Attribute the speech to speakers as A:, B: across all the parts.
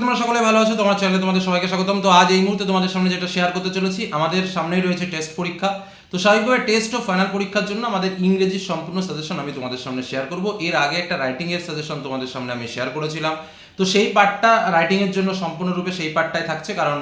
A: তোমরা সকলে ভালো আছো, তোমার চ্যানেলে তোমাদের সবাইকে স্বাগতম। তো আজ এই মুহূর্তে তোমাদের সামনে যেটা শেয়ার করতে চলেছি, আমাদের সামনেই রয়েছে টেস্ট পরীক্ষা। তো স্বাভাবিকভাবে টেস্ট ও ফাইনাল পরীক্ষার জন্য আমাদের ইংরেজির সম্পূর্ণ সাজেশন আমি তোমাদের সামনে শেয়ার করব। এর আগে একটা রাইটিং এর সাজেশন তোমাদের সামনে আমি শেয়ার করেছিলাম। তো সেই পার্টটা রাইটিং এর জন্য সম্পূর্ণরূপে সেই পার্টটাই থাকছে, কারণ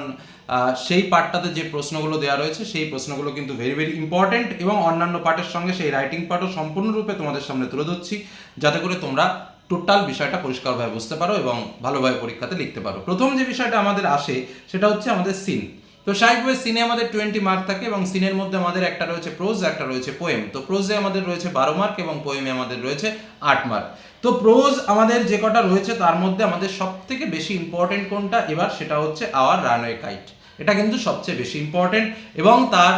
A: সেই পার্টটাতে যে প্রশ্নগুলো দেওয়া রয়েছে, সেই প্রশ্নগুলো কিন্তু ভেরি ভেরি ইম্পর্টেন্ট এবং অন্যান্য পার্টের সঙ্গে সেই রাইটিং পার্টও সম্পূর্ণরূপে তোমাদের সামনে তুলে ধরছি। যাতে করে তোমরা টোটাল বিষয়টা পরিষ্কারভাবে বুঝতে পারো এবং ভালোভাবে পরীক্ষাতে লিখতে পারো। প্রথম যে বিষয়টা আমাদের আসে, সেটা হচ্ছে আমাদের সিন তো স্বাভাবিকভাবে সিনে আমাদের টোয়েন্টি মার্ক থাকে এবং সিনের মধ্যে আমাদের একটা রয়েছে প্রোজ একটা রয়েছে পোয়েম তো প্রোজে আমাদের রয়েছে বারো মার্ক এবং পোয়েমে আমাদের রয়েছে আট মার্ক তো প্রোজ আমাদের যে কটা রয়েছে, তার মধ্যে আমাদের সব থেকে বেশি ইম্পর্টেন্ট কোনটা? এবার সেটা হচ্ছে আওয়ার রানওয়ে কাইট এটা কিন্তু সবচেয়ে বেশি ইম্পর্টেন্ট এবং তার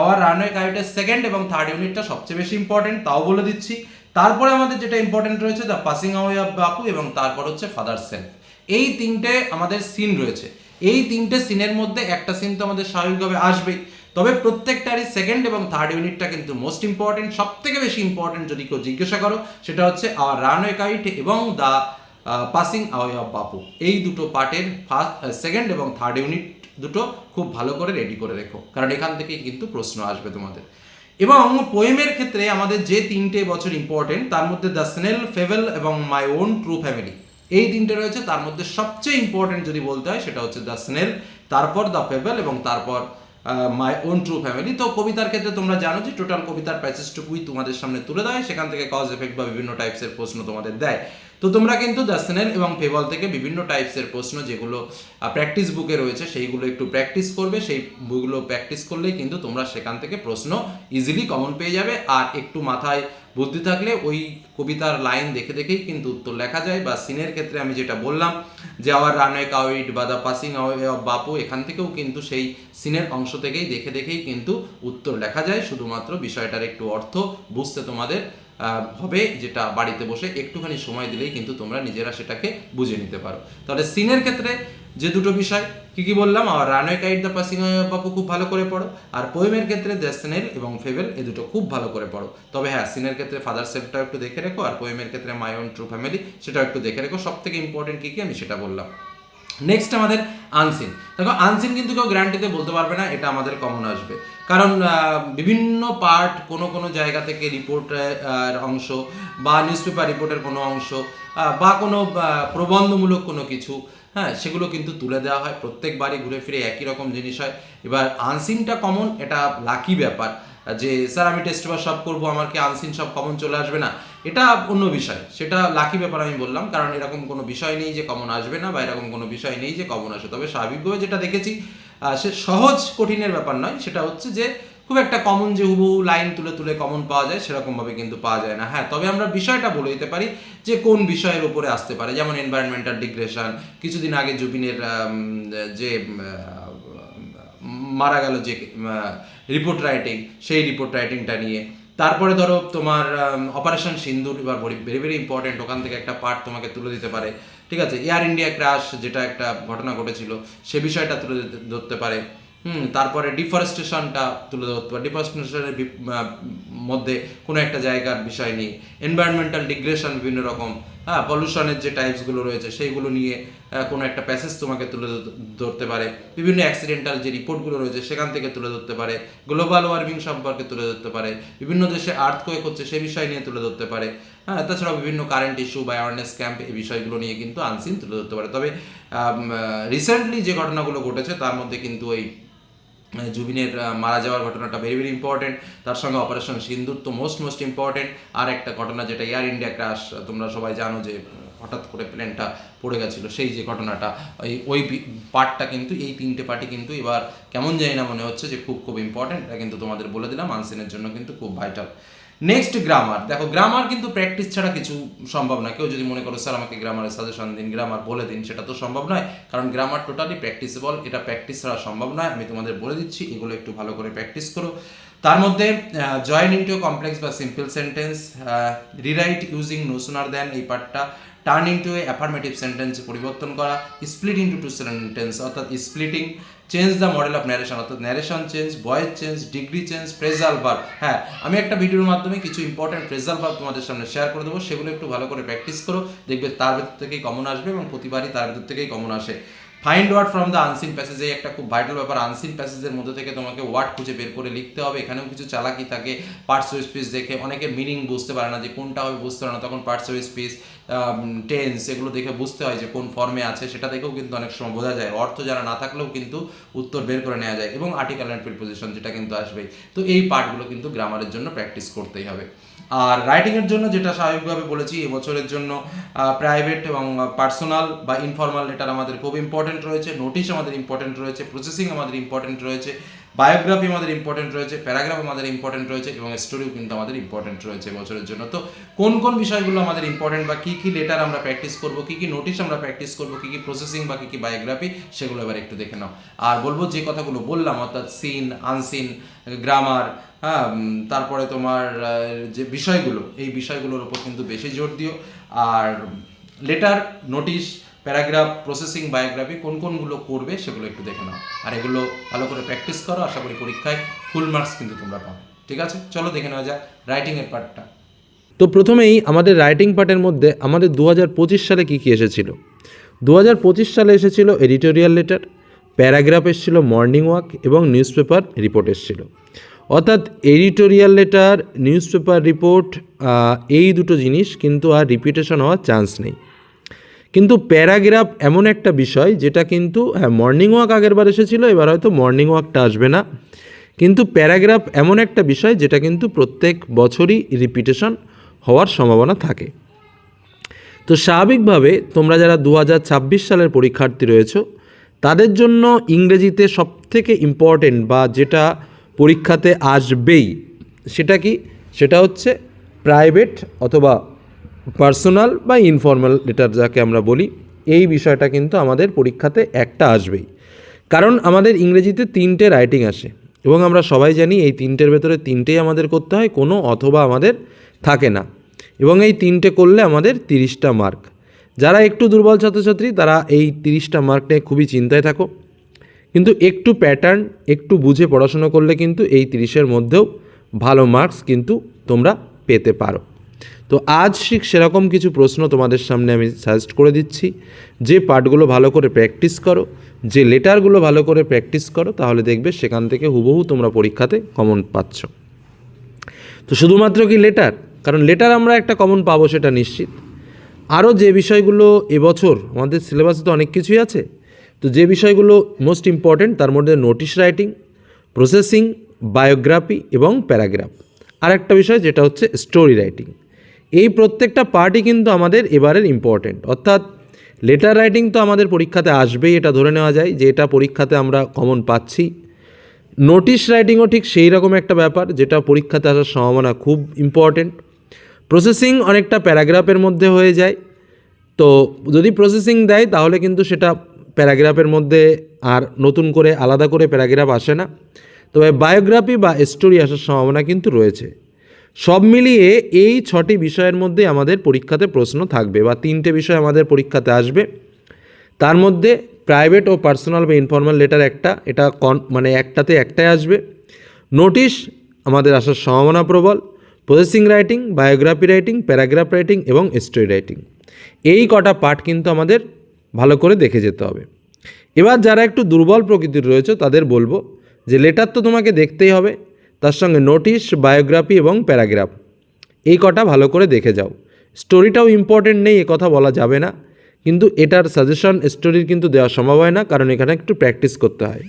A: আওয়ার রানওয়ে কাইটের সেকেন্ড এবং থার্ড ইউনিটটা সবচেয়ে বেশি ইম্পর্টেন্ট তাও বলে দিচ্ছি। তারপরে আমাদের যেটা ইম্পর্টেন্ট রয়েছে the passing away of Bapu এবং তারপর হচ্ছে ফাদার সেলফ এই তিনটে আমাদের সিন রয়েছে। এই তিনটে সিনের মধ্যে একটা সিন তো আমাদের স্বাভাবিকভাবে আসবেই। তবে প্রত্যেকটারই সেকেন্ড এবং থার্ড ইউনিটটা কিন্তু মোস্ট ইম্পর্টেন্ট সব থেকে বেশি ইম্পর্টেন্ট যদি কেউ জিজ্ঞাসা করো, সেটা হচ্ছে আওয়ার রানওয়ে কাইট এবং the passing away of Bapu এই দুটো পার্টের ফার্স্ট সেকেন্ড এবং থার্ড ইউনিট দুটো খুব ভালো করে রেডি করে রেখো। কারণ এখান থেকেই কিন্তু প্রশ্ন আসবে তোমাদের। এবং পোয়েমের ক্ষেত্রে আমাদের যে তিনটে বছর ইম্পর্টেন্ট তার মধ্যে দ্য স্নেল ফেভেল এবং মাই ওন ট্রু ফ্যামিলি এই তিনটে রয়েছে, তার মধ্যে সবচেয়ে ইম্পর্টেন্ট যদি বলতে হয়, সেটা হচ্ছে দ্য স্নেল তারপর দ্য ফেভেল এবং তারপর মাই ওন ট্রু ফ্যামিলি তো কবিতার ক্ষেত্রে তোমরা জানো যে টোটাল কবিতার প্যাসেজটুকুই তোমাদের সামনে তুলে দেয়, সেখান থেকে কজ এফেক্ট বা বিভিন্ন টাইপসের প্রশ্ন তোমাদের দেয়। তো তোমরা কিন্তু দ্য এবং ফেবল থেকে বিভিন্ন টাইপসের প্রশ্ন যেগুলো প্র্যাকটিস বুকে রয়েছে, সেইগুলো একটু প্র্যাকটিস করবে, সেই বইগুলো প্র্যাকটিস করলেই কিন্তু তোমরা সেখান থেকে প্রশ্ন ইজিলি কমন পেয়ে যাবে। আর একটু মাথায় বুদ্ধি থাকলে ওই কবিতার লাইন দেখে দেখেই কিন্তু উত্তর লেখা যায়। বা সিনের ক্ষেত্রে আমি যেটা বললাম যে, আওয়ার রানওয়ে কাউইট বা the passing away of Bapu এখান থেকেও কিন্তু সেই সিনের অংশ থেকেই দেখে দেখেই কিন্তু উত্তর লেখা যায়। শুধুমাত্র বিষয়টার একটু অর্থ বুঝতে তোমাদের হবে যেটা বাড়িতে বসে একটুখানি সময় দিলেই কিন্তু তোমরা নিজেরা সেটাকে বুঝে নিতে পারো। তাহলে সিনের ক্ষেত্রে যে দুটো বিষয়, কি কি বললাম? আর runaway kite the passing Bapu খুব ভালো করে পড়ো। আর পোয়েমের ক্ষেত্রে দ্য স্নেল এবং ফেভেল এ দুটো খুব ভালো করে পড়ো। তবে হ্যাঁ সিনের ক্ষেত্রে ফাদার সেফটাও একটু দেখে রেখো আর পোয়েমের ক্ষেত্রে মাই ওন ট্রু ফ্যামিলি সেটাও একটু দেখে রেখো। সব থেকে ইম্পর্টেন্ট কী কী আমি সেটা বললাম। নেক্সট আমাদের আনসিন দেখো আনসিন কিন্তু কেউ গ্যারান্টিতে বলতে পারবে না, এটা আমাদের কমন আসবে। কারণ বিভিন্ন পার্ট কোনো কোনো জায়গা থেকে রিপোর্টের অংশ বা নিউজ পেপার রিপোর্টের কোনো অংশ বা কোনো প্রবন্ধমূলক কোনো কিছু হ্যাঁ সেগুলো কিন্তু তুলে দেওয়া হয়। প্রত্যেকবারই ঘুরে ফিরে একই রকম জিনিস হয়। এবার আনসিনটা কমন এটা লাকি ব্যাপার। যে, স্যার, আমি টেস্ট পেপার সব করব, আমার কি আনসিন সব কমন চলে আসবে না? এটা অন্য বিষয়। সেটা লাকি ব্যাপার আমি বললাম, কারণ এরকম কোনো বিষয় নেই যে কমন আসবে না, বা এরকম কোনো বিষয় নেই যে কমন আসবে। তবে স্বাভাবিকভাবে যেটা দেখেছি সে সহজ কঠিনের ব্যাপার নয়। সেটা হচ্ছে যে খুব একটা কমন যে হুবহু লাইন তুলে তুলে কমন পাওয়া যায়, সেরকমভাবে কিন্তু পাওয়া যায় না। হ্যাঁ তবে আমরা বিষয়টা বলে দিতে পারি যে কোন বিষয়ের উপরে আসতে পারে। যেমন এনভায়রনমেন্টাল ডিগ্রেশন কিছুদিন আগে জুবিনের যে মারা গেল যে রিপোর্ট রাইটিং সেই রিপোর্ট রাইটিংটা নিয়ে। তারপরে ধরো তোমার অপারেশন সিন্দুর এবার ভেরি ভেরি ইম্পর্টেন্ট ওখান থেকে একটা পার্ট তোমাকে তুলে দিতে পারে। ঠিক আছে? এয়ার ইন্ডিয়া ক্র্যাশ যেটা একটা ঘটনা ঘটেছিল, সে বিষয়টা তুলে ধরতে পারে। হুম, তারপরে ডিফরেস্টেশনটা তুলে ধরতে পারে। ডিফরেস্টেশনের মধ্যে কোনো একটা জায়গার বিষয় নিয়ে এনভায়রনমেন্টাল ডিগ্রেশন বিভিন্ন রকম। হ্যাঁ পলিউশনের যে টাইপসগুলো রয়েছে, সেইগুলো নিয়ে কোনো একটা প্যাসেজ তোমাকে তুলে ধরতে পারে। বিভিন্ন অ্যাক্সিডেন্টাল যে রিপোর্টগুলো রয়েছে, সেখান থেকে তুলে ধরতে পারে। গ্লোবাল ওয়ার্মিং সম্পর্কে তুলে ধরতে পারে। বিভিন্ন দেশে আর্থকোয়েক হচ্ছে, সে বিষয় নিয়ে তুলে ধরতে পারে। হ্যাঁ তাছাড়াও বিভিন্ন কারেন্ট ইস্যু বা অ্যাওয়ারনেস ক্যাম্প এই বিষয়গুলো নিয়ে কিন্তু আনসিন তুলে ধরতে পারে। তবে রিসেন্টলি যে ঘটনাগুলো ঘটেছে, তার মধ্যে কিন্তু এই জুবিনের মারা যাওয়ার ঘটনাটা ভেরি ভেরি ইম্পর্টেন্ট তার সঙ্গে অপারেশন সিন্দুর তো মোস্ট মোস্ট ইম্পর্টেন্ট আর একটা ঘটনা যেটা এয়ার ইন্ডিয়া ক্রাশ তোমরা সবাই জানো যে, হঠাৎ করে প্লেনটা পড়ে গেছিল, সেই যে ঘটনাটা, ওই ওই পার্টটা কিন্তু, এই তিনটে পার্টি কিন্তু এবার কেমন জানি না মনে হচ্ছে যে খুব খুব ইম্পর্টেন্ট এটা কিন্তু তোমাদের বলে দিলাম আনসিনের জন্য কিন্তু খুব ভাইটাল নেক্সট গ্রামার দেখো গ্রামার কিন্তু প্র্যাকটিস ছাড়া কিছু সম্ভব না। কেউ যদি মনে করো, স্যার, আমাকে গ্রামারের সাজেশন দিন গ্রামার বলে দিন, সেটা তো সম্ভব নয়। কারণ গ্রামার টোটালি প্র্যাকটিসেবল এটা প্র্যাকটিস ছাড়া সম্ভব নয়। আমি তোমাদের বলে দিচ্ছি, এগুলো একটু ভালো করে প্র্যাকটিস করো। তার মধ্যে জয়েন ইন্টু কমপ্লেক্স বা simple sentence rewrite using no sooner than এই পার্টটা টার্ন ইন্টু এ অ্যাফার্মেটিভ সেন্টেন্সে পরিবর্তন করা স্প্লিট ইন্টু টু সেন্টেন্স অর্থাৎ splitting change the model of narration অর্থাৎ narration change voice change degree change phrasal verb হ্যাঁ আমি একটা ভিডিওর মাধ্যমে কিছু ইম্পর্টেন্ট প্রেজাল ভার্ব তোমাদের সামনে শেয়ার করে দেবো। সেগুলো একটু ভালো করে প্র্যাকটিস করো। দেখবে তার ভেতর থেকেই কমন আসবে এবং প্রতিবারই তার ভেতর থেকেই কমন আসে। Find word from the unseen passage এই একটা খুব ভাইটাল ব্যাপার আনসিন প্যাসেজের মধ্যে থেকে তোমাকে ওয়ার্ড খুঁজে বের করে লিখতে হবে, এখানেও কিছু চালাকি থাকে পার্টস অফ স্পিচ দেখে অনেকে মিনিং বুঝতে পারে না যে কোনটা হবে বুঝতে পারে না, তখন পার্টস অফ স্পিচ টেন্স এগুলো দেখে বুঝতে হয় যে কোন ফর্মে আছে, সেটা দেখেও কিন্তু অনেক সময় বোঝা যায়। অর্থ যারা না থাকলেও কিন্তু উত্তর বের করে নেওয়া যায়, এবং আর্টিকেল অ্যান্ড প্রিপোজিশন যেটা কিন্তু আসবেই। তো এই পার্টগুলো কিন্তু গ্রামারের জন্য প্র্যাকটিস করতেই হবে। আর রাইটিংয়ের জন্য যেটা স্বাভাবিকভাবে বলেছি, এবছরের জন্য প্রাইভেট এবং পার্সোনাল বা ইনফর্মাল লেটার আমাদের খুব ইম্পর্টেন্ট রয়েছে নোটিশ আমাদের ইম্পর্টেন্ট রয়েছে প্রসেসিং আমাদের ইম্পর্টেন্ট রয়েছে বায়োগ্রাফি আমাদের ইম্পর্টেন্ট রয়েছে প্যারাগ্রাফ আমাদের ইম্পর্টেন্ট রয়েছে এবং স্টোরিও কিন্তু আমাদের ইম্পর্টেন্ট রয়েছে বছরের জন্য। তো কোন কোন বিষয়গুলো আমাদের ইম্পর্টেন্ট বা কী কী লেটার আমরা প্র্যাকটিস করব, কী কী নোটিশ আমরা প্র্যাকটিস করব, কী কী প্রসেসিং বা কী কী বায়োগ্রাফি সেগুলো এবার একটু দেখে নাও। আর বলব যে কথাগুলো বললাম, অর্থাৎ সিন আনসিন গ্রামার হ্যাঁ তারপরে তোমার যে বিষয়গুলো, এই বিষয়গুলোর উপর কিন্তু বেশি জোর দিও। আর letter notice paragraph processing biography কোন কোনগুলো করবে সেগুলো একটু দেখে নাও। আর এগুলো ভালো করে প্র্যাকটিস করো, আশা করি পরীক্ষায় ফুল মার্কস কিন্তু তোমরা পাবে। ঠিক আছে? চলো দেখে নেওয়া যাক রাইটিংয়ের পার্টটা
B: তো প্রথমেই আমাদের রাইটিং পার্টের মধ্যে আমাদের দু হাজার পঁচিশ সালে কী কী এসেছিল? দু হাজার পঁচিশ সালে এসেছিল এডিটোরিয়াল লেটার প্যারাগ্রাফ এসেছিল মর্নিং ওয়াক এবং নিউজ পেপার রিপোর্ট এসেছিল। অর্থাৎ editorial letter news paper report এই দুটো জিনিস কিন্তু আর রিপিটেশন হওয়ার চান্স নেই। কিন্তু প্যারাগ্রাফ এমন একটা বিষয় যেটা কিন্তু হ্যাঁ মর্নিং ওয়াক আগেরবার এসেছিল, এবার হয়তো মর্নিং ওয়াকটা আসবে না। কিন্তু প্যারাগ্রাফ এমন একটা বিষয় যেটা কিন্তু প্রত্যেক বছরই রিপিটেশন হওয়ার সম্ভাবনা থাকে। তো স্বাভাবিকভাবে তোমরা যারা দু হাজার ছাব্বিশ সালের পরীক্ষার্থী রয়েছো, তাদের জন্য ইংরেজিতে সবথেকে ইম্পর্টেন্ট বা যেটা পরীক্ষাতে আসবেই, সেটা কি? সেটা হচ্ছে প্রাইভেট অথবা পার্সোনাল বা ইনফর্মাল লেটার যাকে আমরা বলি, এই বিষয়টা কিন্তু আমাদের পরীক্ষাতে একটা আসবেই। কারণ আমাদের ইংরেজিতে তিনটে রাইটিং আসে এবং আমরা সবাই জানি এই তিনটের ভেতরে তিনটেই আমাদের করতে হয়, কোনো অথবা আমাদের থাকে না। এবং এই তিনটে করলে আমাদের তিরিশটা মার্ক। যারা একটু দুর্বল ছাত্রছাত্রী, তারা এই তিরিশটা মার্ক নিয়ে খুবই চিন্তায় থাকো। কিন্তু একটু প্যাটার্ন একটু বুঝে পড়াশোনা করলে কিন্তু এই তিরিশের মধ্যেও ভালো মার্কস কিন্তু তোমরা পেতে পারো। তো আজ ঠিক সেরকম কিছু প্রশ্ন তোমাদের সামনে আমি সাজেস্ট করে দিচ্ছি। যে পার্টগুলো ভালো করে প্র্যাকটিস করো, যে লেটারগুলো ভালো করে প্র্যাকটিস করো, তাহলে দেখবে সেখান থেকে হুবহু তোমরা পরীক্ষাতে কমন পাচ্ছ। তো শুধুমাত্র কি লেটার? কারণ লেটার আমরা একটা কমন পাবো সেটা নিশ্চিত। আরও যে বিষয়গুলো এবছর আমাদের সিলেবাসে তো অনেক কিছুই আছে, তো যে বিষয়গুলো মোস্ট ইম্পর্ট্যান্ট তার মধ্যে নোটিশ রাইটিং প্রসেসিং বায়োগ্রাফি এবং প্যারাগ্রাফ আর একটা বিষয় যেটা হচ্ছে স্টোরি রাইটিং এই প্রত্যেকটা পার্টই কিন্তু আমাদের এবারের ইম্পর্ট্যান্ট অর্থাৎ লেটার রাইটিং তো আমাদের পরীক্ষাতে আসবেই, এটা ধরে নেওয়া যায় যে এটা পরীক্ষাতে আমরা কমন পাচ্ছি। নোটিশ রাইটিংও ঠিক সেই রকম একটা ব্যাপার, যেটা পরীক্ষাতে আসার সম্ভাবনা খুব ইম্পর্টেন্ট প্রসেসিং অনেকটা প্যারাগ্রাফের মধ্যে হয়ে যায়। তো যদি প্রসেসিং দেয়, তাহলে কিন্তু সেটা প্যারাগ্রাফের মধ্যে আর নতুন করে আলাদা করে প্যারাগ্রাফ আসে না। তবে বায়োগ্রাফি বা স্টোরি আসার সম্ভাবনা কিন্তু রয়েছে। সব মিলিয়ে এই ছটি বিষয়ের মধ্যে আমাদের পরীক্ষাতে প্রশ্ন থাকবে বা তিনটে বিষয় আমাদের পরীক্ষাতে আসবে। তার মধ্যে প্রাইভেট ও পার্সোনাল বা ইনফর্মাল লেটার একটা, এটা কন মানে একটাতে একটাই আসবে। নোটিশ আমাদের আসার সম্ভাবনা প্রবল। Processing writing biography writing paragraph writing এবং স্টোরি রাইটিং এই কটা পার্ট কিন্তু আমাদের ভালো করে দেখে যেতে হবে। এবার যারা একটু দুর্বল প্রকৃতির রয়েছে তাদের বলব যে লেটার তো তোমাকে দেখতেই হবে। তার সঙ্গে নোটিশ, বায়োগ্রাফি এবং প্যারাগ্রাফ। এই কটা ভালো করে দেখে যাও। স্টোরিটাও ইম্পর্টেন্ট নেই কথা বলা যাবে না। কিন্তু এটার সাজেশন স্টোরির কিন্তু দেওয়া সম্ভব হয় না, কারণ এখানে একটু প্র্যাকটিস করতে হয়।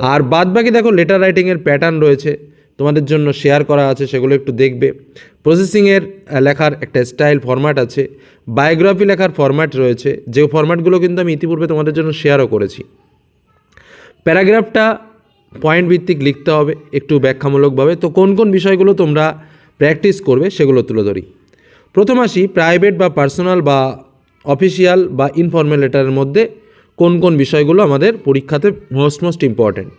B: আর বাদ বাকি দেখো লেটার রাইটিংয়ের প্যাটার্ন রয়েছে। তোমাদের জন্য শেয়ার করা আছে, সেগুলো একটু দেখবে। প্রসেসিংয়ের লেখার একটা স্টাইল ফরম্যাট আছে। বায়োগ্রাফি লেখার ফরম্যাট রয়েছে। যে ফরম্যাটগুলো কিন্তু আমি ইতিপূর্বে তোমাদের জন্য শেয়ারও করেছি। প্যারাগ্রাফটা পয়েন্ট ভিত্তিক লিখতে হবে, একটু ব্যাখ্যামূলকভাবে। তো কোন কোন বিষয়গুলো তোমরা প্র্যাকটিস করবে সেগুলো তুলে ধরি। প্রথম আসি প্রাইভেট বা পার্সোনাল বা অফিসিয়াল বা ইনফর্মাল লেটারের মধ্যে কোন কোন বিষয়গুলো আমাদের পরীক্ষাতে মোস্ট মোস্ট ইম্পর্ট্যান্ট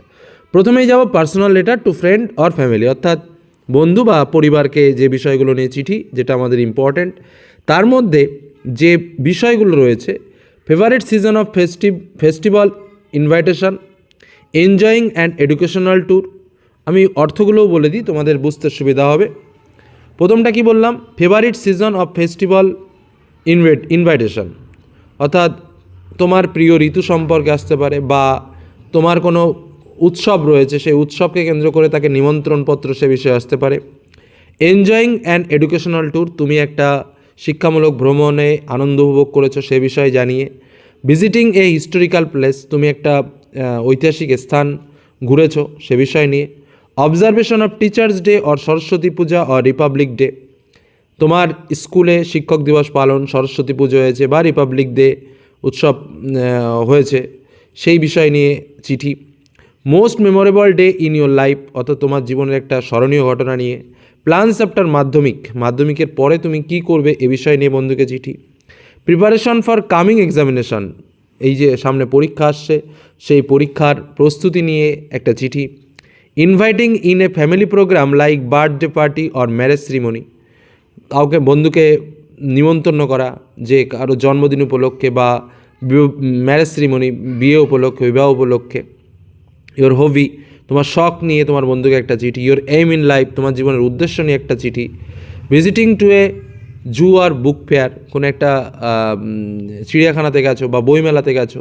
B: প্রথমেই যাব personal letter to friend or family অর্থাৎ বন্ধু বা পরিবারকে যে বিষয়গুলো নিয়ে চিঠি, যেটা আমাদের ইম্পর্ট্যান্ট তার মধ্যে যে বিষয়গুলো রয়েছে favourite season of festive festival invitation enjoying and educational tour আমি অর্থগুলোও বলে দিই, তোমাদের বুঝতে সুবিধা হবে। প্রথমটা কি বললাম? Favourite season of festival invite invitation অর্থাৎ তোমার প্রিয় ঋতু সম্পর্কে আসতে পারে বা তোমার কোনো উৎসব রয়েছে, সেই উৎসবকে কেন্দ্র করে তাকে নিমন্ত্রণপত্র সে বিষয়ে আসতে পারে। এনজয়িং অ্যান্ড এডুকেশনাল ট্যুর তুমি একটা শিক্ষামূলক ভ্রমণে আনন্দ উপভোগ করেছ সে বিষয়ে জানিয়ে। ভিজিটিং এ হিস্টোরিক্যাল প্লেস তুমি একটা ঐতিহাসিক স্থান ঘুরেছো সে বিষয় নিয়ে। Observation of teachers day or Saraswati Puja or republic day তোমার স্কুলে শিক্ষক দিবস পালন সরস্বতী পুজো হয়েছে বা রিপাবলিক ডে উৎসব হয়েছে, সেই বিষয় নিয়ে চিঠি। Most memorable day in your life অর্থাৎ তোমার জীবনের একটা স্মরণীয় ঘটনা নিয়ে। প্ল্যান্স আফটার মাধ্যমিক, মাধ্যমিকের পরে তুমি কি করবে এ বিষয় নিয়ে বন্ধুকে চিঠি। প্রিপারেশন ফর কামিং এক্সামিনেশন এই যে সামনে পরীক্ষা আসছে, সেই পরীক্ষার প্রস্তুতি নিয়ে একটা চিঠি। Inviting in a family program like birthday party or marriage ceremony কাউকে বন্ধুকে নিমন্ত্রণ করা, যে কারও জন্মদিন উপলক্ষে বা ম্যারেজ সিরিমনি বিয়ে উপলক্ষে, বিবাহ উপলক্ষে। ইওর হবি তোমার শখ নিয়ে তোমার বন্ধুকে একটা চিঠি। ইওর এম ইন লাইফ তোমার জীবনের উদ্দেশ্য নিয়ে একটা চিঠি। ভিজিটিং টু এ জু আর বুক ফেয়ার, কোনো একটা চিড়িয়াখানাতে গেছো বা বইমেলাতে গেছো,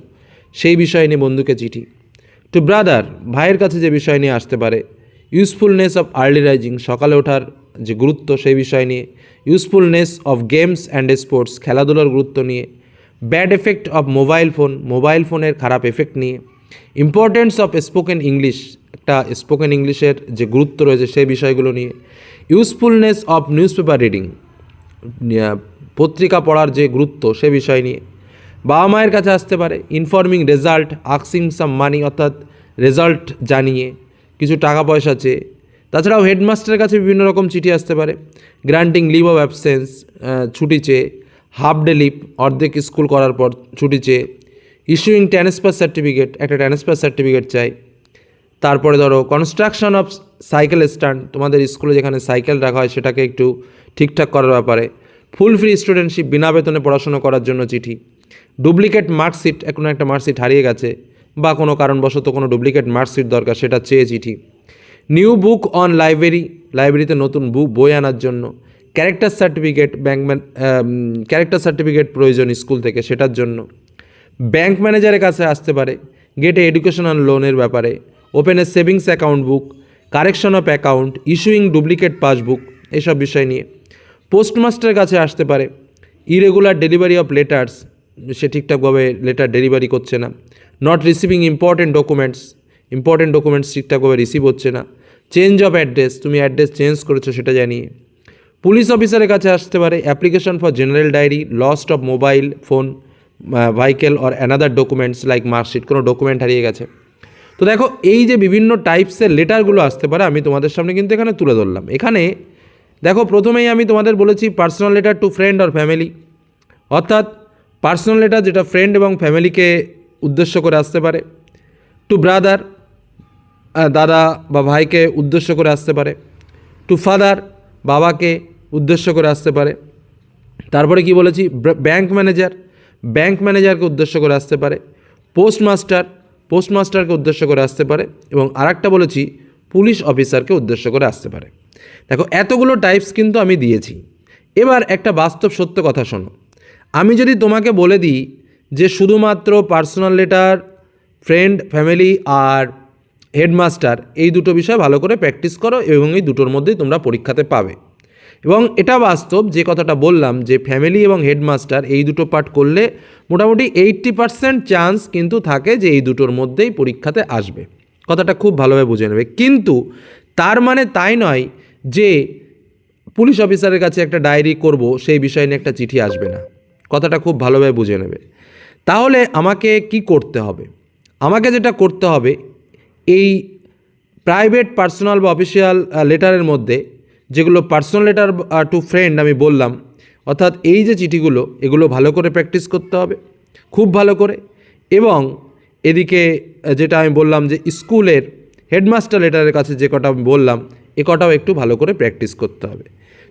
B: সেই বিষয় নিয়ে বন্ধুকে চিঠি। টু ব্রাদার ভাইয়ের কাছে যে বিষয় নিয়ে আসতে পারে ইউজফুলনেস অফ আর্লি রাইজিং সকালে ওঠার যে গুরুত্ব সেই বিষয় নিয়ে usefulness of games and sports খেলাধুলার গুরুত্ব নিয়ে bad effect of mobile phone mobile ফোনের খারাপ এফেক্ট নিয়ে ইম্পর্টেন্স অফ স্পোকেন ইংলিশ একটা স্পোকেন ইংলিশের যে গুরুত্ব রয়েছে সেই বিষয়গুলো নিয়ে usefulness of news paper reading পত্রিকা পড়ার যে গুরুত্ব সে বিষয় নিয়ে বাবা মায়ের কাছে আসতে পারে। ইনফর্মিং রেজাল্ট আক্সিং সাম মানি অর্থাৎ রেজাল্ট জানিয়ে কিছু টাকা পয়সা চেয়ে। তাছাড়াও হেডমাস্টারের কাছে বিভিন্ন রকম চিঠি আসতে পারে। গ্রান্টিং লিভ অফ অ্যাবসেন্স ছুটি চেয়ে। হাফ ডে লিভ অর্ধেক স্কুল করার পর ছুটি চেয়ে। ইস্যুইং ট্রান্সফার সার্টিফিকেট একটা ট্রান্সফার সার্টিফিকেট চাই। তারপরে ধরো কনস্ট্রাকশন অফ সাইকেল স্ট্যান্ড তোমাদের স্কুলে যেখানে সাইকেল রাখা হয় সেটাকে একটু ঠিকঠাক করার ব্যাপারে। ফুল ফ্রি স্টুডেন্টশিপ বিনা বেতনে পড়াশোনা করার জন্য চিঠি। ডুপ্লিকেট মার্কশিট কোনো একটা মার্কশিট হারিয়ে গেছে, বা কোনো কারণবশত কোনো ডুপ্লিকেট মার্কশিট দরকার, সেটা চেয়ে চিঠি। নিউ বুক অন লাইব্রেরি লাইব্রেরিতে নতুন বুক বই আনার জন্য। ক্যারেক্টার সার্টিফিকেট ব্যাংকম্যান ক্যারেক্টার সার্টিফিকেট প্রয়োজন স্কুল থেকে, সেটার জন্য। ব্যাংক ম্যানেজারের কাছে আসতে পারে গেট এডুকেশনাল লোনের ব্যাপারে। Open a savings account book correction of account issuing duplicate passbook এসব বিষয় নিয়ে। পোস্টমাস্টারের কাছে আসতে পারে। ইরেগুলার ডেলিভারি অফ লেটার্স, সে ঠিকঠাকভাবে লেটার ডেলিভারি করছে না। Not receiving important documents important documents ঠিকঠাকভাবে রিসিভ হচ্ছে না। চেঞ্জ অফ অ্যাড্রেস, তুমি অ্যাড্রেস চেঞ্জ করেছ সেটা জানিয়ে। পুলিশ অফিসারের কাছে আসতে পারে, application for general diary, lost of mobile phone vehicle or another documents like marksheet, কোনো ডকুমেন্ট হারিয়ে গেছে। তো দেখো, এই যে বিভিন্ন টাইপসের লেটারগুলো আসতে পারে, আমি তোমাদের সামনে কিন্তু এখানে তুলে ধরলাম। এখানে দেখো, প্রথমেই আমি তোমাদের বলেছি personal letter to friend or family অর্থাৎ পার্সোনাল লেটার যেটা ফ্রেন্ড এবং ফ্যামিলিকে উদ্দেশ্য করে আসতে পারে। টু ব্রাদার দাদা বা ভাইকে উদ্দেশ্য করে আসতে পারে। টু ফাদার বাবাকে উদ্দেশ্য করে আসতে পারে। তারপরে কি বলেছি? ব্যাংক ম্যানেজার ব্যাংক ম্যানেজারকে উদ্দেশ্য করে আসতে পারে। পোস্টমাস্টার পোস্টমাস্টারকে উদ্দেশ্য করে আসতে পারে। এবং আরেকটা বলেছি, পুলিশ অফিসারকে উদ্দেশ্য করে আসতে পারে। দেখো, এতগুলো টাইপস কিন্তু আমি দিয়েছি। এবার একটা বাস্তব সত্য কথা শোনো। আমি যদি তোমাকে বলে দিই যে শুধুমাত্র পার্সোনাল লেটার ফ্রেন্ড ফ্যামিলি আর হেডমাস্টার এই দুটো বিষয় ভালো করে প্র্যাকটিস করো এবং এই দুটোর মধ্যেই তোমরা পরীক্ষাতে পাবে। এবং এটা বাস্তব যে কথাটা বললাম যে ফ্যামিলি এবং হেডমাস্টার এই দুটো পার্ট করলে মোটামুটি এইট্টি পার্সেন্ট চান্স কিন্তু থাকে যে এই দুটোর মধ্যেই পরীক্ষাতে আসবে। কথাটা খুব ভালোভাবে বুঝে নেবে। কিন্তু তার মানে তাই নয় যে পুলিশ অফিসারের কাছে একটা ডায়েরি করব, সেই বিষয় নিয়ে একটা চিঠি আসবে না। কথাটা খুব ভালোভাবে বুঝে নেবে। তাহলে আমাকে কি করতে হবে? আমাকে যেটা করতে হবে, এই প্রাইভেট পার্সোনাল বা অফিসিয়াল লেটারের মধ্যে যেগুলো পার্সোনাল লেটার টু ফ্রেন্ড আমি বললাম, অর্থাৎ এই যে চিঠিগুলো, এগুলো ভালো করে প্র্যাকটিস করতে হবে, খুব ভালো করে। এবং এদিকে যেটা আমি বললাম যে স্কুলের হেডমাস্টার লেটারের কাছে যে কটা আমি বললাম, এ কটাও একটু ভালো করে প্র্যাকটিস করতে হবে।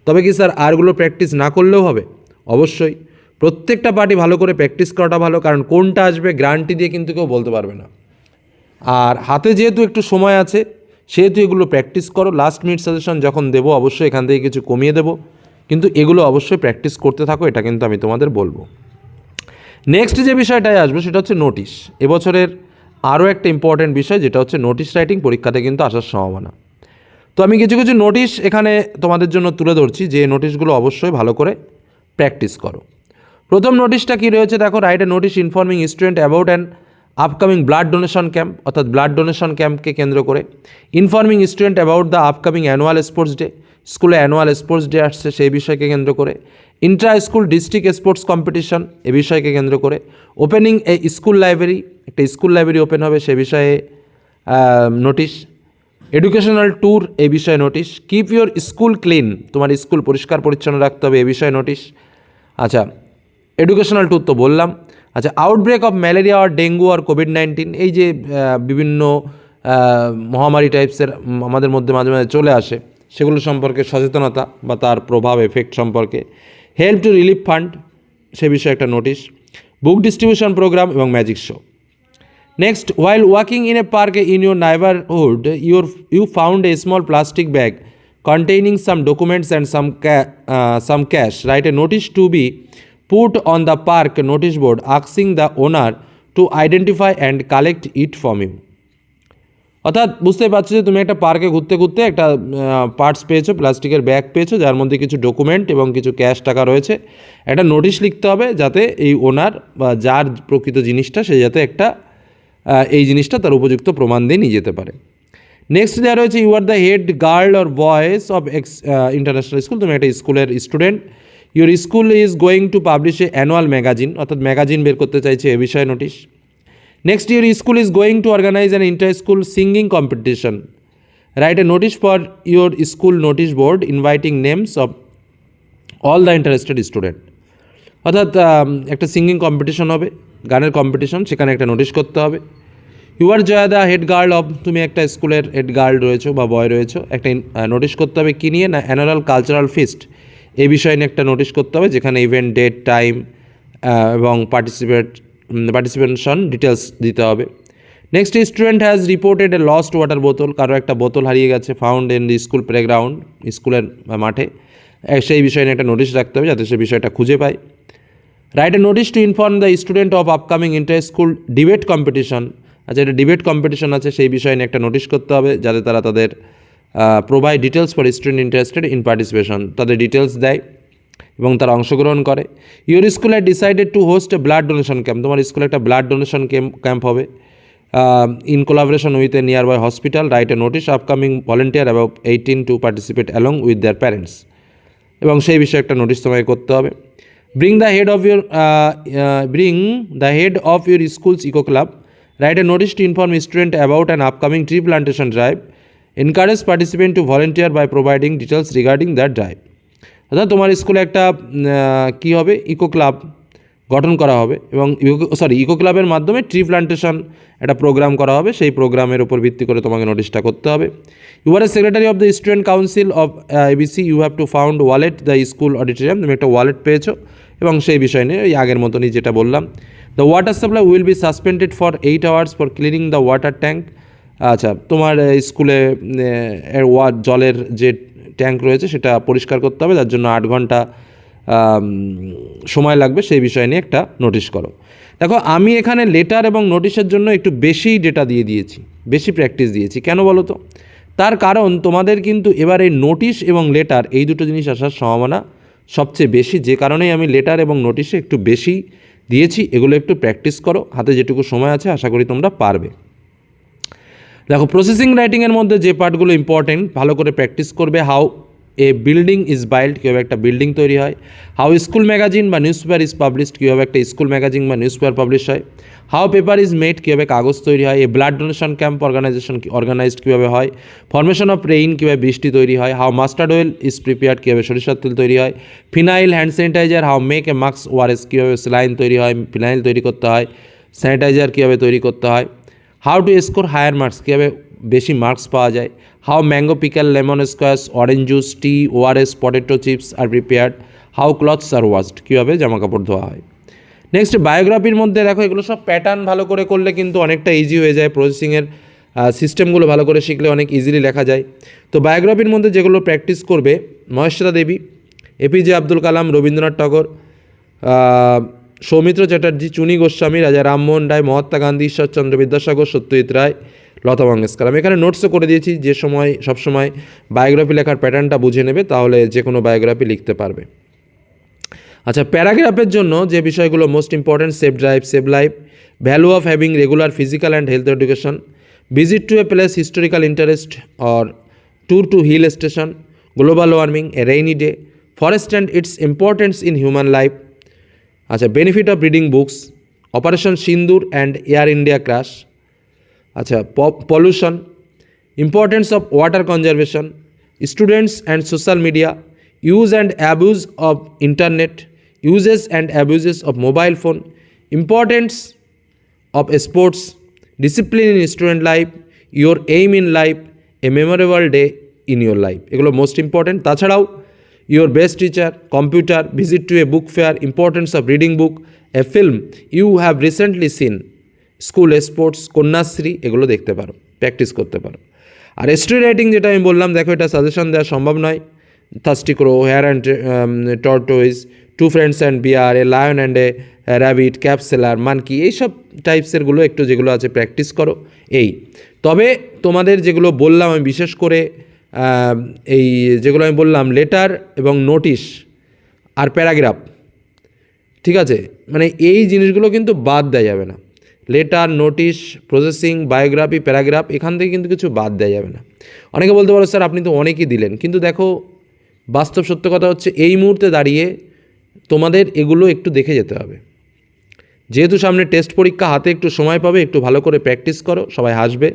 B: তবে কি স্যার, আরগুলো প্র্যাকটিস না করলেও হবে? অবশ্যই। প্রত্যেকটা পার্টি ভালো করে প্র্যাকটিস করাটা ভালো, কারণ কোনটা আসবে গ্যারান্টি দিয়ে কিন্তু কেউ বলতে পারবে না। আর হাতে যেহেতু একটু সময় আছে, সেহেতু এগুলো প্র্যাকটিস করো। লাস্ট মিনিট সাজেশন যখন দেবো, অবশ্যই এখান থেকে কিছু কমিয়ে দেবো। কিন্তু এগুলো অবশ্যই প্র্যাকটিস করতে থাকো, এটা কিন্তু আমি তোমাদের বলব। নেক্সট যে বিষয়টায় আসবে, সেটা হচ্ছে নোটিশ এবছরের আরও একটা ইম্পর্ট্যান্ট বিষয়, যেটা হচ্ছে নোটিশ রাইটিং পরীক্ষাতে কিন্তু আসার সম্ভাবনা। তো আমি কিছু কিছু নোটিশ এখানে তোমাদের জন্য তুলে ধরছি, যে নোটিশগুলো অবশ্যই ভালো করে প্র্যাকটিস করো। প্রথম নোটিশটা কী রয়েছে দেখো write a notice informing student about an upcoming blood donation camp অর্থাৎ ব্লাড ডোনেশন ক্যাম্পকে কেন্দ্র করে। Informing student about the upcoming annual sports day স্কুলে অ্যানুয়াল স্পোর্টস ডে আসছে, সেই বিষয়কে কেন্দ্র করে। Intra school district sports competition এ বিষয়কে কেন্দ্র করে। ওপেনিং এ স্কুল লাইব্রেরি একটা স্কুল লাইব্রেরি ওপেন হবে, সে বিষয়ে নোটিশ এডুকেশনাল ট্যুর এ বিষয়ে notice keep your school clean তোমার স্কুল পরিষ্কার পরিচ্ছন্ন রাখতে হবে, এ বিষয়ে নোটিশ আচ্ছা এডুকেশনাল ট্যুর তো বললাম। আচ্ছা আউটব্রেক অফ ম্যালেরিয়া আর ডেঙ্গু আর কোভিড নাইন্টিন এই যে বিভিন্ন মহামারী টাইপসের আমাদের মধ্যে মাঝে মাঝে চলে আসে, সেগুলো সম্পর্কে সচেতনতা বা তার প্রভাব এফেক্ট সম্পর্কে। হেল্প টু রিলিফ ফান্ড সে বিষয়ে একটা নোটিশ বুক ডিস্ট্রিবিউশন প্রোগ্রাম এবং magic show next while walking in a পার্কে in your neighbourhood your you found a small plastic bag containing some documents and some some cash write a notice to be put on the park notice board আক্সিং the owner to identify and collect it from you অর্থাৎ বুঝতে পারছ যে তুমি একটা পার্কে ঘুরতে ঘুরতে একটা পার্টস পেয়েছ, প্লাস্টিকের ব্যাগ পেয়েছ, যার মধ্যে কিছু ডকুমেন্ট এবং কিছু ক্যাশ টাকা রয়েছে। একটা নোটিশ লিখতে হবে যাতে এই ওনার বা যার প্রকৃত জিনিসটা, সে যাতে একটা এই জিনিসটা তার উপযুক্ত প্রমাণ দিয়ে নিয়ে যেতে পারে। নেক্সট দেওয়া রয়েছে you are the head girl or boys of X international school তুমি একটা স্কুলের student your school is going to publish a annual magazine অর্থাৎ ম্যাগাজিন বের করতে চাইছে এ বিষয়ে notice Next year, school is going to organize an inter-school singing competition. Write a notice for your school notice board inviting names of all the interested student. অর্থাৎ আম, একটা singing competition হবে গানের কম্পিটিশন সেখানে একটা নোটিশ করতে হবে you are Jaya the head girl of তুমি একটা স্কুলের হেড গার্ল রয়েছো বা বয় রয়েছো একটা নোটিশ করতে হবে কী নিয়ে না অ্যানুয়াল কালচারাল ফিস্ট এই বিষয়ে নিয়ে একটা নোটিশ করতে হবে যেখানে ইভেন্ট ডেট টাইম এবং পার্টিসিপেট পার্টিসিপেশন ডিটেলস দিতে হবে। Next student has reported a lost water বোতল কারও একটা বোতল হারিয়ে গেছে ফাউন্ড ইন স্কুল প্লেগ্রাউন্ড স্কুলের মাঠে। সেই বিষয়ে নিয়ে একটা নোটিশ রাখতে হবে যাতে সে বিষয়টা খুঁজে পায়। Write a notice to inform the student of upcoming inter school debate competition আচ্ছা এটা ডিবেট কম্পিটিশন আছে, সেই বিষয়ে নিয়ে একটা নোটিশ করতে হবে যাতে তারা তাদের provide details for student interested in participation তাদের ডিটেলস দেয়। এবং তারা অংশগ্রহণ করে। Your school had decided to host a blood donation camp তোমার স্কুলে একটা ব্লাড ডোনেশন ক্যাম্প হবে। In collaboration with a nearby hospital write a notice upcoming volunteer about eighteen to participate along with their parents এবং সেই বিষয়ে একটা notice তোমাকে করতে হবে। Bring the head of your bring the head of your schools eco club write a notice to inform student about an upcoming tree plantation drive encourage participant to volunteer by providing details regarding that drive অর্থাৎ তোমার স্কুলে একটা কী হবে? Eco club গঠন করা হবে এবং sorry eco ক্লাবের মাধ্যমে ট্রি প্লান্টেশন একটা প্রোগ্রাম করা হবে। সেই প্রোগ্রামের উপর ভিত্তি করে তোমাকে নোটিশটা করতে হবে। You are a secretary of the student council of ABC you have to found wallet the school auditorium তুমি একটা ওয়ালেট পেয়েছ এবং সেই বিষয় নিয়ে ওই আগের মতনই যেটা বললাম। The water supply will be suspended for eight hours for cleaning the water tank আচ্ছা তোমার স্কুলে জলের যে ট্যাঙ্ক রয়েছে, সেটা পরিষ্কার করতে হবে, তার জন্য আট ঘণ্টা সময় লাগবে, সেই বিষয় নিয়ে একটা নোটিশ করো। দেখো, আমি এখানে লেটার এবং নোটিশের জন্য একটু বেশি ডেটা দিয়ে দিয়েছি, বেশি প্র্যাকটিস দিয়েছি। কেন বলো তো? তার কারণ তোমাদের কিন্তু এবার এই নোটিশ এবং লেটার এই দুটো জিনিস আসার সম্ভাবনা সবচেয়ে বেশি। যে কারণেই আমি লেটার এবং নোটিশে একটু বেশি দিয়েছি, এগুলো একটু প্র্যাকটিস করো, হাতে যেটুকু সময় আছে, আশা করি তোমরা পারবে। দেখো প্রসেসিং রাইটিংয়ের মধ্যে যে পার্টগুলো ইম্পর্টেন্ট ভালো করে প্র্যাকটিস করবে how a building is build কীভাবে একটা বিল্ডিং তৈরি হয় হাউ স্কুল ম্যাগাজিন বা নিউজ পেপার ইজ পাবলিশড কীভাবে একটা স্কুল ম্যাগাজিন বা নিউজ পেপার পাবলিশ হয় হাউ পেপার ইজ মেড কীভাবে কাগজ তৈরি হয় a blood donation camp organisation organised কীভাবে হয় ফরমেশন অফ রেইন কীভাবে বৃষ্টি তৈরি হয় how mustard oil is prepared কীভাবে সরিষার তেল তৈরি হয় phenyl hand sanitiser how make a mask ওয়ারেস কীভাবে স্যালাইন তৈরি হয় ফিনাইল তৈরি করতে হয় স্যানিটাইজার কীভাবে তৈরি করতে হয় how to score higher marks কীভাবে বেশি মার্কস পাওয়া যায়? How mango pickle lemon squash orange juice tea ORS potato chips are prepared how clothes are washed কীভাবে জামা কাপড় ধোয়া হয়? নেক্সট বায়োগ্রাফির মধ্যে দেখো এগুলো সব প্যাটার্ন ভালো করে করলে কিন্তু অনেকটা ইজি হয়ে যায়। প্রসেসিংয়ের সিস্টেমগুলো ভালো করে শিখলে অনেক ইজিলি লেখা যায়। তো বায়োগ্রাফির মধ্যে যেগুলো প্র্যাকটিস করবে মহেশ্বরা দেবী এপিজে আব্দুল কালাম রবীন্দ্রনাথ আহ, সৌমিত্র চ্যাটার্জি, চুনি গোস্বামী, রাজা রামমোহন রায়, মহাত্মা গান্ধী, ঈশ্বরচন্দ্র বিদ্যাসাগর, সত্যজিৎ রায়, লতা মঙ্গেশকর। আমি এখানে নোটসও করে দিয়েছি, যে সময় সবসময় বায়োগ্রাফি লেখার প্যাটার্নটা বুঝে নেবে, তাহলে যে কোনো বায়োগ্রাফি লিখতে পারবে। আচ্ছা প্যারাগ্রাফের জন্য যে বিষয়গুলো most important save drive save life value of having regular physical and health education visit to a place historical interest or tour to hill station global warming a rainy day forest and its importance in human life আচ্ছা benefit of reading books operation Sindoor and Air India crash আচ্ছা pollution importance of water conservation students and social media use and abuse of internet uses and abuses of mobile phone importance of sports discipline in student life your aim in life a memorable day in your life এগুলো most important তাছাড়াও your best teacher computer visit to a book fair importance of reading book a film you have recently seen school sports Kanyashree, এগুলো দেখতে পারো practice করতে পারো। আর story writing যেটা আমি বললাম, দেখো এটা সাজেশন দেওয়া সম্ভব নয়। Thirsty crow hare and tortoise two friends and bear a lion and a rabbit cap seller monkey এইসব টাইপসেরগুলো একটু যেগুলো আছে প্র্যাকটিস করো, এই। তবে তোমাদের যেগুলো বললাম আমি বিশেষ করে এই যেগুলো আমি বললাম লেটার এবং নোটিশ আর প্যারাগ্রাফ ঠিক আছে? মানে এই জিনিসগুলো কিন্তু বাদ দেওয়া যাবে না। Letter notice processing biography paragraph এখান থেকে কিন্তু কিছু বাদ দেওয়া যাবে না। অনেকে বলতে পারো, স্যার, আপনি তো অনেকই দিলেন। কিন্তু দেখো, বাস্তব সত্য কথা হচ্ছে, এই মুহূর্তে দাঁড়িয়ে তোমাদের এগুলো একটু দেখে যেতে হবে। যেহেতু সামনে টেস্ট পরীক্ষা, হাতে একটু সময় পাবে, একটু ভালো করে প্র্যাকটিস করো, সবাই হাসবে।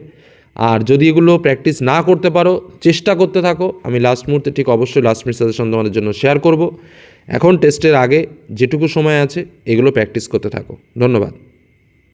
B: আর যদি এগুলো প্র্যাকটিস না করতে পারো, চেষ্টা করতে থাকো। আমি লাস্ট মুহূর্তে ঠিক অবশ্যই লাস্ট মিনিট সাজেশন তোমাদের জন্য শেয়ার করব। এখন টেস্টের আগে যেটুকু সময় আছে, এগুলো প্র্যাকটিস করতে থাকো। ধন্যবাদ।